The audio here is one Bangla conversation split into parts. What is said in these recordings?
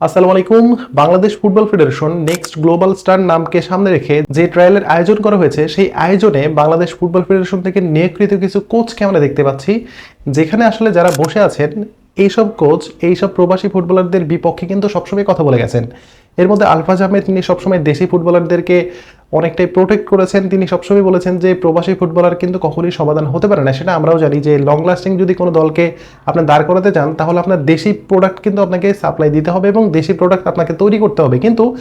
আসসালামু আলাইকুম। Bangladesh football federation next global star নামকে সামনে রেখে যে ট্রায়ালের আয়োজন করা হয়েছে, সেই আয়োজনে বাংলাদেশ ফুটবল ফেডারেশন থেকে নিয়োগকৃত কিছু কোচকে আমরা দেখতে পাচ্ছি। যেখানে আসলে যারা বসে আছেন, এইসব কোচ, এইসব প্রবাসী ফুটবলারদের বিপক্ষে কিন্তু সবসময় কথা বলে গেছেন। এর মধ্যে আলফাজ আহমেদ, তিনি সবসময় দেশি ফুটবলারদেরকে অনেকটাই প্রোটেক্ট করেছেন। তিনি সবসময় বলেছেন যে, প্রবাসী ফুটবলার কিন্তু কখনোই সমাধান হতে পারে না। সেটা আমরাও জানি যে লং লাস্টিং যদি কোনো দলকে আপনি দাঁড় করাতে চান, তাহলে আপনার দেশি প্রোডাক্ট কিন্তু আপনাকে সাপ্লাই দিতে হবে এবং দেশি প্রোডাক্ট আপনাকে তৈরি করতে হবে। কিন্তু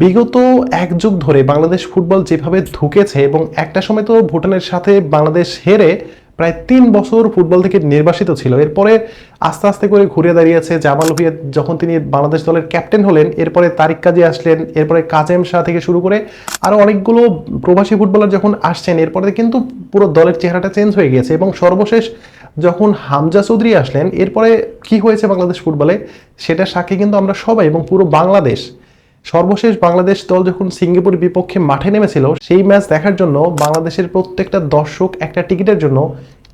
বিগত এক যুগ ধরে বাংলাদেশ ফুটবল যেভাবে ঢুকেছে এবং একটা সময় তো ভুটানের সাথে বাংলাদেশ হেরে প্রায় তিন বছর ফুটবল থেকে নির্বাসিত ছিল। এরপরে আস্তে আস্তে করে ঘুরে দাঁড়িয়েছে জামাল ভুইয়া, যখন তিনি বাংলাদেশ দলের ক্যাপ্টেন হলেন, এরপরে তারিক কাজী আসলেন, এরপরে কাজেম শাহ থেকে শুরু করে আরও অনেকগুলো প্রবাসী ফুটবলার যখন আসছেন, এরপরে কিন্তু পুরো দলের চেহারাটা চেঞ্জ হয়ে গিয়েছে এবং সর্বশেষ যখন হামজা চৌধুরী আসলেন, এরপরে কি হয়েছে বাংলাদেশ ফুটবলে, সেটা সাক্ষী কিন্তু আমরা সবাই এবং পুরো বাংলাদেশ। সর্বশেষ বাংলাদেশ দল যখন সিঙ্গাপুরের বিপক্ষে মাঠে নেমেছিল, সেই ম্যাচ দেখার জন্য বাংলাদেশের প্রত্যেকটা দর্শক একটা টিকিটের জন্য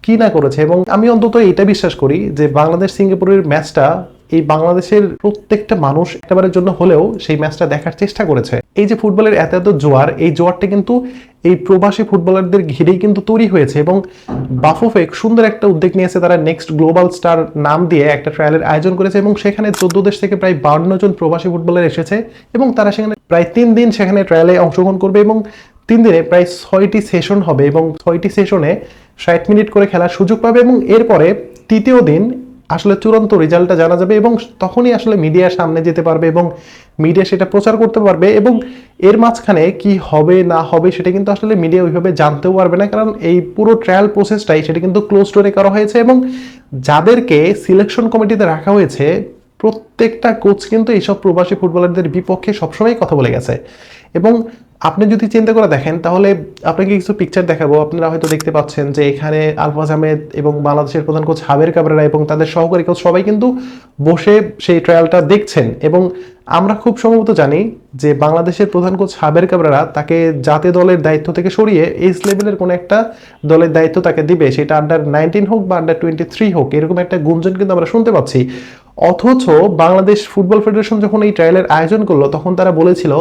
কি না করেছে। এবং আমি অন্তত এটা বিশ্বাস করি যে বাংলাদেশ সিঙ্গাপুরের ম্যাচটা এই বাংলাদেশের প্রত্যেকটা মানুষ একবারের জন্য হলেও সেই ম্যাচটা দেখার চেষ্টা করেছে। এই যে ফুটবলের এত এত জোয়ার, এই জোয়ারটা কিন্তু এই প্রবাসী ফুটবলারদের ঘিরেই কিন্তু তৈরি হয়েছে এবং বাফুফেক সুন্দর একটা উদ্যোগ নিয়েছে তারা নেক্সট গ্লোবাল স্টার নাম দিয়ে একটা ট্রায়ালের আয়োজন করেছে এবং সেখানে চোদ্দ দেশ থেকে প্রায় বান্ন জন প্রবাসী ফুটবলার এসেছে এবং তারা সেখানে প্রায় তিন দিন সেখানে ট্রায়ালে অংশগ্রহণ করবে এবং তিন দিনে প্রায় ছয়টি সেশন হবে এবং ছয়টি সেশনে ষাট মিনিট করে খেলার সুযোগ পাবে এবং এরপরে তৃতীয় দিন আসলে চূড়ান্ত রেজাল্টটা জানা যাবে এবং তখনই আসলে মিডিয়ার সামনে যেতে পারবে এবং মিডিয়া সেটা প্রচার করতে পারবে এবং এর মাঝখানে কি হবে, না হবে সেটা কিন্তু আসলে মিডিয়া ওইভাবে জানতেও পারবে না। কারণ এই পুরো ট্রায়াল প্রসেসটাই সেটা কিন্তু ক্লোজ স্টোরে করা হয়েছে এবং যাদেরকে সিলেকশন কমিটিতে রাখা হয়েছে, প্রত্যেকটা কোচ কিন্তু এইসব প্রবাসী ফুটবলারদের বিপক্ষে সবসময় কথা বলে গেছে। এবং আপনি যদি চিন্তা করে দেখেন, তাহলে আপনাকে কিছু পিকচার দেখাবো। আপনারা হয়তো দেখতে পাচ্ছেন যে এখানে আলফাজ আহমেদ এবং বাংলাদেশের প্রধান কোচ হাবের কাবরেরা এবং তাদের সহকারী কোচ সবাই কিন্তু বসে সেই ট্রায়ালটা দেখছেন। এবং আমরা খুব সম্ভবত জানি যে বাংলাদেশের প্রধান কোচ হাবের কাবরেরা তাকে জাতীয় দলের দায়িত্ব থেকে সরিয়ে এইচ লেভেলের কোনো একটা দলের দায়িত্ব তাকে দিবে। সেটা আন্ডার নাইনটিন হোক বা আন্ডার টোয়েন্টি থ্রি হোক, এরকম একটা গুঞ্জন কিন্তু আমরা শুনতে পাচ্ছি। অথচ বাংলাদেশ ফুটবল ফেডারেশন যখন এই ট্রায়ালের আয়োজন করল, তখন তারা বলেছিল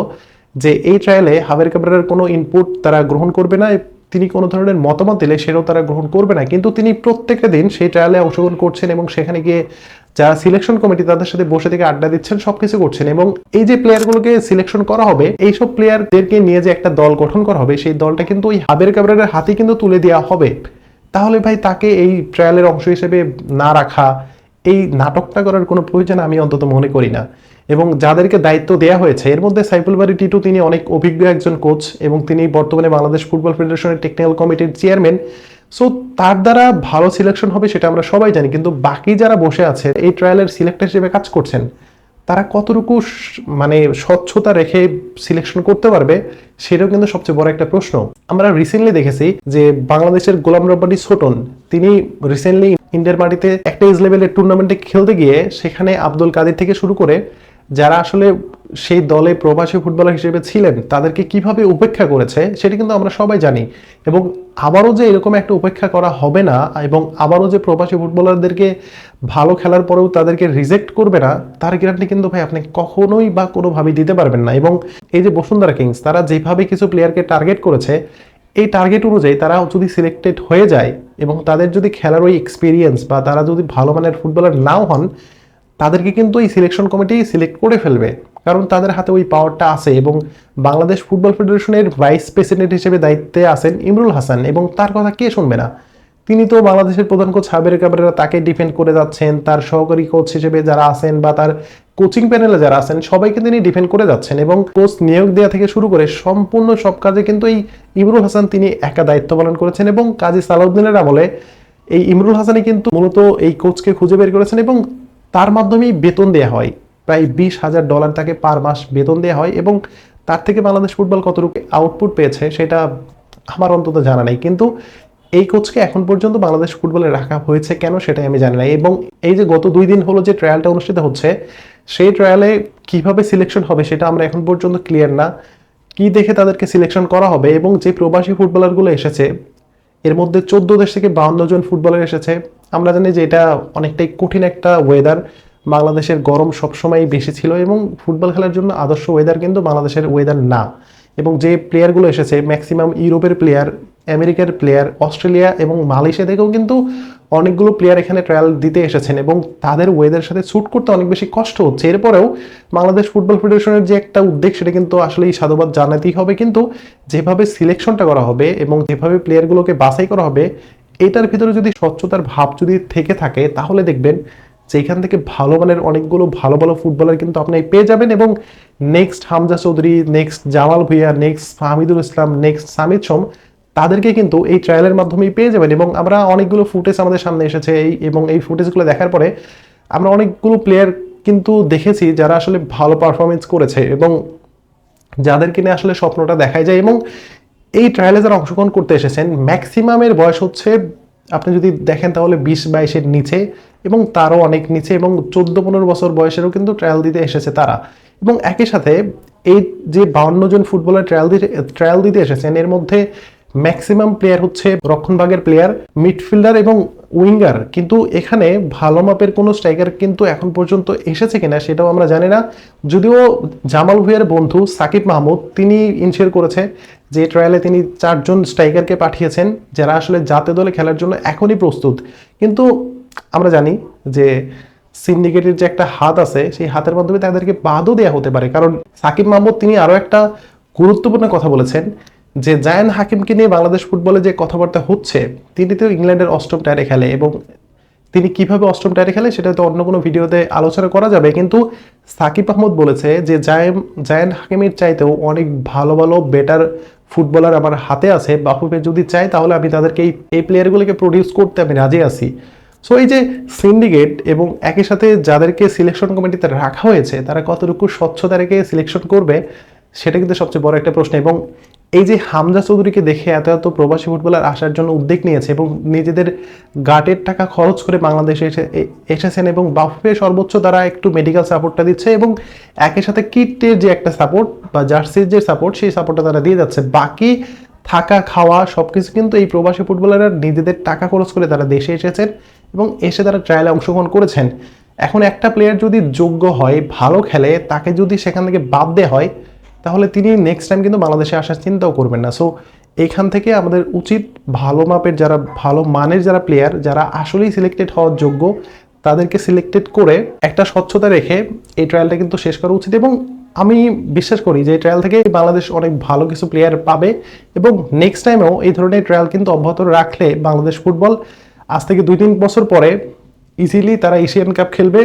যে এই ট্রায়ালে হাবের কাবরার কোনো ইনপুট তারা গ্রহণ করবে না, তিনি কোনো ধরনের মতামত দিলে সেটাও তারা গ্রহণ করবে না। কিন্তু তিনি প্রত্যেকটা দিন সেই ট্রায়ালে অংশগ্রহণ করছেন এবং সেখানে গিয়ে যারা সিলেকশন কমিটি তাদের সাথে বসে থেকে আড্ডা দিচ্ছেন, সবকিছু করছেন এবং এই যে প্লেয়ারগুলোকে সিলেকশন করা হবে, এইসব প্লেয়ারদেরকে নিয়ে যে একটা দল গঠন করা হবে, সেই দলটা কিন্তু ওই হাবের কাবরারের হাতে কিন্তু তুলে দেওয়া হবে। তাহলে ভাই তাকে এই ট্রায়ালের অংশ হিসেবে না রাখা, এই নাটকটা করার কোনো প্রয়োজন আমি অন্তত মনে করি না। এবং যাদেরকে দায়িত্ব দেওয়া হয়েছে, এর মধ্যে সাইফুল বাড়ি টিটু তিনি অনেক অভিজ্ঞ একজন কোচ এবং তিনি বর্তমানে বাংলাদেশ ফুটবল ফেডারেশনের টেকনিক্যাল কমিটির চেয়ারম্যান সো তার দ্বারা ভালো সিলেকশন হবে সেটা আমরা সবাই জানি, কিন্তু বাকি যারা বসে আছে, এই ট্রায়ালের সিলেক্টর হিসেবে কাজ করছেন, তারা কতটুকু মানে স্বচ্ছতা রেখে সিলেকশন করতে পারবে, সেটাও কিন্তু সবচেয়ে বড় একটা প্রশ্ন। আমরা রিসেন্টলি দেখেছি যে বাংলাদেশের গোলাম রব্বানি ছোটন, তিনি রিসেন্টলি ইন্ডিয়ার মাটিতে একটা এজ লেভেলের টুর্নামেন্টে খেলতে গিয়ে, সেখানে আব্দুল কাদের থেকে শুরু করে যারা আসলে সেই দলে প্রবাসী ফুটবলার হিসেবে ছিলেন, তাদেরকে কীভাবে উপেক্ষা করেছে সেটা কিন্তু আমরা সবাই জানি। এবং আবারও যে এরকম একটা উপেক্ষা করা হবে না এবং আবারও যে প্রবাসী ফুটবলারদেরকে ভালো খেলার পরেও তাদেরকে রিজেক্ট করবে না, তার গ্যারান্টি কিন্তু ভাই আপনি কখনোই বা কোনোভাবেই দিতে পারবেন না। এবং এই যে বসুন্ধরা কিংস, তারা যেভাবে কিছু প্লেয়ারকে টার্গেট করেছে, এই টার্গেট অনুযায়ী তারা যদি সিলেক্টেড হয়ে যায় এবং তাদের যদি খেলার ওই এক্সপিরিয়েন্স বা তারা যদি ভালো মানের ফুটবলার নাও হন তাদেরকে কিন্তু এই সিলেকশন কমিটি সিলেক্ট করে ফেলবে। কারণ তাদের হাতে ওই পাওয়ারটা আছে এবং বাংলাদেশ ফুটবল ফেডারেশনের ভাইস প্রেসিডেন্ট হিসেবে দায়িত্বে আছেন ইমরুল হাসান এবং তার কথা কে শুনবে না? তিনি তো বাংলাদেশের প্রধান কোচ হাবের কাবরেরা তাকে ডিফেন্ড করে যাচ্ছেন, তার সহকারী কোচ হিসেবে যারা আছেন বা তার কোচিং প্যানেলে যারা আছেন, সবাইকে তিনি ডিফেন্ড করে যাচ্ছেন এবং কোচ নিয়োগ দেওয়া থেকে শুরু করে সম্পূর্ণ সব কাজে কিন্তু এই ইমরুল হাসান তিনি একা দায়িত্ব পালন করেছেন এবং কাজী সালাউদ্দিনের আমলে এই ইমরুল হাসানই কিন্তু মূলত এই কোচকে খুঁজে বের করেছেন এবং তার মাধ্যমেই বেতন দেওয়া হয়। প্রায় বিশ হাজার ডলার তাকে পার মাস বেতন দেওয়া হয় এবং তার থেকে বাংলাদেশ ফুটবল কতটুকু আউটপুট পেয়েছে সেটা আমার অন্তত জানা নেই। কিন্তু এই কোচকে এখন পর্যন্ত বাংলাদেশ ফুটবলে রাখা হয়েছে কেন সেটাই আমি জানি না এবং এই যে গত দুই দিন হলো যে ট্রায়ালটা অনুষ্ঠিত হচ্ছে, সেই ট্রায়ালে কীভাবে সিলেকশন হবে সেটা আমরা এখন পর্যন্ত ক্লিয়ার না। কি দেখে তাদেরকে সিলেকশন করা হবে এবং যে প্রবাসী ফুটবলারগুলো এসেছে, এর মধ্যে চোদ্দ দেশ থেকে বাউন্ন জন ফুটবলার এসেছে আমরা জানি যে এটা অনেকটাই কঠিন একটা ওয়েদার বাংলাদেশের গরম সবসময় বেশি ছিল এবং ফুটবল খেলার জন্য আদর্শ ওয়েদার কিন্তু বাংলাদেশের ওয়েদার না। এবং যে প্লেয়ারগুলো এসেছে ম্যাক্সিমাম ইউরোপের প্লেয়ার আমেরিকার প্লেয়ার অস্ট্রেলিয়া এবং মালয়েশিয়া থেকেও কিন্তু অনেকগুলো প্লেয়ার এখানে ট্রায়াল দিতে এসেছেন এবং তাদের ওয়েদারের সাথে স্যুট করতে অনেক বেশি কষ্ট হচ্ছে। এরপরেও বাংলাদেশ ফুটবল ফেডারেশনের যে একটা উদ্যোগ, সেটা কিন্তু আসলে এই সাধুবাদ জানাতেই হবে। কিন্তু যেভাবে সিলেকশনটা করা হবে এবং যেভাবে প্লেয়ারগুলোকে বাছাই করা হবে এটার ভিতরে যদি স্বচ্ছতার ভাব যদি থেকে থাকে, তাহলে দেখবেন যে এখান থেকে ভালো মানের অনেকগুলো ভালো ভালো ফুটবলার কিন্তু আপনি পেয়ে যাবেন এবং next Hamza Chowdhury next Jamal Bhuiyan next Fahmidul Islam next Samit Som, তাদেরকে কিন্তু এই ট্রায়ালের মাধ্যমেই পেয়ে যাবেন এবং আমরা অনেকগুলো ফুটেজ আমাদের সামনে এসেছে এই এবং এই ফুটেজগুলো দেখার পরে আমরা অনেকগুলো প্লেয়ার কিন্তু দেখেছি যারা আসলে ভালো পারফরমেন্স করেছে এবং যাদেরকে নিয়ে আসলে স্বপ্নটা দেখায় যায় এবং এই ট্রায়ালে যারা অংশগ্রহণ করতে এসেছেন ম্যাক্সিমামের বয়স হচ্ছে, আপনি যদি দেখেন তাহলে বিশ বাইশের নিচে এবং তারও অনেক নিচে এবং চোদ্দ পনেরো বছর বয়সেরও কিন্তু ট্রায়াল দিতে এসেছে তারা। এবং একই সাথে এই যে বাউন্ন জন ফুটবলার ট্রায়াল দিতে ট্রায়াল দিতে এসেছেন, এর মধ্যে ম্যাক্সিমাম প্লেয়ার হচ্ছে রক্ষণভাগের প্লেয়ার মিডফিল্ডার এবং উইঙ্গার কিন্তু এখানে ভালো মাপের কোনো স্ট্রাইকার কিন্তু এখন পর্যন্ত এসেছে কিনা সেটাও আমরা জানি না। যদিও জামাল ভুইয়ার বন্ধু সাকিব মাহমুদ, তিনি ইনশিওর করেছে যে ট্রায়ালে তিনি চারজন স্ট্রাইকারকে পাঠিয়েছেন, যারা আসলে জাতীয় দলে খেলার জন্য এখনই প্রস্তুত। কিন্তু আমরা জানি যে সিন্ডিকেটের যে একটা হাত আছে, সেই হাতের মাধ্যমে তাদেরকে বাদও দেওয়া হতে পারে। কারণ সাকিব মাহমুদ, তিনি আরও একটা গুরুত্বপূর্ণ কথা বলেছেন যে, জায়ান হাকিমকে নিয়ে বাংলাদেশ ফুটবলে যে কথাবার্তা হচ্ছে, তিনি তো ইংল্যান্ডের অষ্টম টায়ারে খেলে এবং তিনি কীভাবে অষ্টম টায়ারে খেলে সেটা তো অন্য কোনো ভিডিওতে আলোচনা করা যাবে। কিন্তু সাকিব আহমদ বলেছে যে, জায়াম, জায়ান হাকিমের চাইতেও অনেক ভালো ভালো বেটার ফুটবলার আমার হাতে আছে, বাফুফে যদি চাই তাহলে আমি তাদেরকে এই এই প্লেয়ারগুলোকে প্রডিউস করতে আমি রাজি আছি। সো এই যে সিন্ডিকেট এবং একই সাথে যাদেরকে সিলেকশন কমিটিতে রাখা হয়েছে, তারা কতটুকু স্বচ্ছতা রেখে সিলেকশন করবে, সেটা কিন্তু সবচেয়ে বড় একটা প্রশ্ন। এবং এই যে হামজা চৌধুরীকে দেখে এত এত প্রবাসী ফুটবলার আসার জন্য উদ্যোগ নিয়েছে এবং নিজেদের গাটের টাকা খরচ করে বাংলাদেশে এসে এসেছেন এবং বাফুফে সর্বোচ্চ তারা একটু মেডিকেল সাপোর্টটা দিচ্ছে এবং একই সাথে কিটের যে একটা সাপোর্ট বা জার্সির যে সাপোর্ট সেই সাপোর্টটা তারা দিয়ে যাচ্ছে। বাকি থাকা, খাওয়া সব কিছু কিন্তু এই প্রবাসী ফুটবলাররা নিজেদের টাকা খরচ করে তারা দেশে এসেছেন এবং এসে তারা ট্রায়ালে অংশগ্রহণ করেছেন। এখন একটা প্লেয়ার যদি যোগ্য হয়, ভালো খেলে, তাকে যদি সেখান থেকে বাদ দেওয়া হয় তাহলে তিনি নেক্সট টাইম কিন্তু বাংলাদেশে আসার চিন্তাও করবেন না। সো এখান থেকে আমাদের উচিত ভালো মাপের যারা, ভালো মানের যারা প্লেয়ার যারা আসলেই সিলেক্টেড হওয়ার যোগ্য, তাদেরকে সিলেক্টেড করে একটা স্বচ্ছতা রেখে এই ট্রায়ালটা কিন্তু শেষ করা উচিত। এবং আমি বিশ্বাস করি যে এই ট্রায়াল থেকে বাংলাদেশ অনেক ভালো কিছু প্লেয়ার পাবে এবং নেক্সট টাইমেও এই ধরনের ট্রায়াল কিন্তু অব্যাহত রাখলে বাংলাদেশ ফুটবল আজ থেকে দুই তিন বছর পরে ইজিলি তারা এশিয়ান কাপ খেলবে।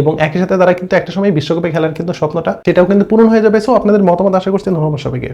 এবং একই সাথে তারা কিন্তু একটা সময় বিশ্বকাপে খেলার কিন্তু স্বপ্নটা, সেটাও কিন্তু পূরণ হয়ে যাবে। সো আপনাদের মতামত আশা করছি, ধন্যবাদ সবাইকে।